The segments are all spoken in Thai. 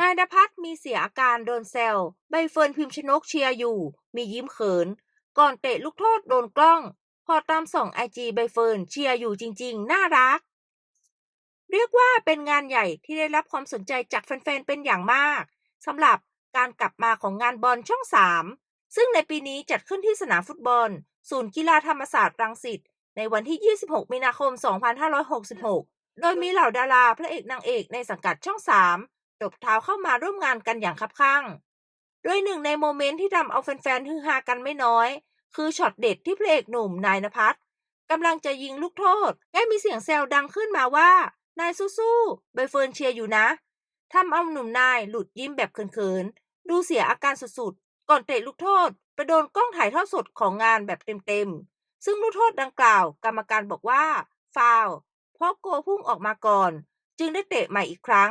นายณภัทรมีเสียอาการโดนแซวใบเฟิร์นพิมพ์ชนกเชียร์อยู่ มียิ้มเขิน ก่อนเตะลูกโทษโดนกล้อง พอตามส่องไอจีใบเฟิร์นเชียร์อยู่จริง ๆ น่ารัก เรียกว่าเป็นงานใหญ่ที่ได้รับความสนใจจากแฟนๆเป็นอย่างมากสำหรับการกลับมาของงานบอลช่อง3ซึ่งในปีนี้จัดขึ้นที่สนามฟุตบอล ศูนย์กีฬาธรรมศาสตร์รังสิตในวันที่ 26 มีนาคม 2566 โดยมีเหล่าดาราพระเอกนางเอกในสังกัดช่อง3 ตบเท้าเข้ามาร่วมงานกันอย่างคับคั่ง โดยหนึ่งในโมเมนต์ที่ทำเอาแฟนๆฮือฮากันไม่น้อย คือช็อตเด็ดที่พระเอกหนุ่มนายนภัสกำลังจะยิงลูกโทษได้มีเสียงแซวดังขึ้นมาว่า นายสู้ๆใบเฟิร์นเชียร์อยู่นะทำเอาหนุ่มนายหลุดยิ้มแบบเขินๆ ดูเสียอาการสุดๆ ก่อนเตะลูกโทษ ไปโดนกล้องถ่ายทอดสดของงานแบบเต็มๆ ซึ่งลูกโทษดังกล่าว กรรมการบอกว่าฟาวเพราะโกพุ่งออกมาก่อน จึงได้เตะใหม่อีกครั้ง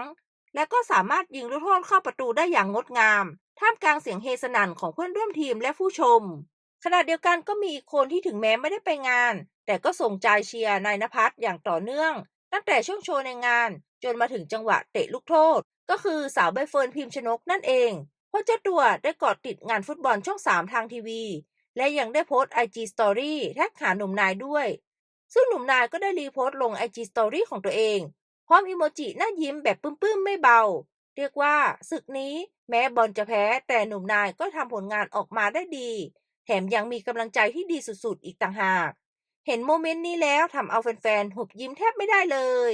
และก็สามารถยิงลูกโทษเข้าประตูได้อย่างงดงาม ท่ามกลางเสียงเฮสนั่นของเพื่อนร่วมทีมและผู้ชม ขณะเดียวกันก็มีอีกคนที่ถึงแม้ไม่ได้ไปงาน แต่ก็ส่งใจเชียร์นายนภัสอย่างต่อเนื่อง ตั้งแต่ช่วงโชว์ในงาน จนมาถึงจังหวะเตะลูกโทษ ก็คือสาวใบเฟิร์นพิมพ์ชนกนั่นเองเพราะเจ้าตัวได้เกาะติดงานฟุตบอลช่อง 3 ทางทีวี และยังได้โพสต์ IG Story แท็กหาหนุ่มนายด้วย ซึ่งหนุ่มนายก็ได้รีโพสต์ลง IG Story ของตัวเอง ร้อมอิโมจิหน้ายิ้มแบบปื้มๆไม่เบา เรียกว่าศึกนี้แม้บอลจะแพ้แต่หนุ่มนายก็ทำผลงานออกมาได้ดี แถมยังมีกำลังใจที่ดีสุดๆ อีกต่างหาก เห็นโมเมนต์นี้แล้วทำเอาแฟนๆหุบยิ้มแทบไม่ได้เลย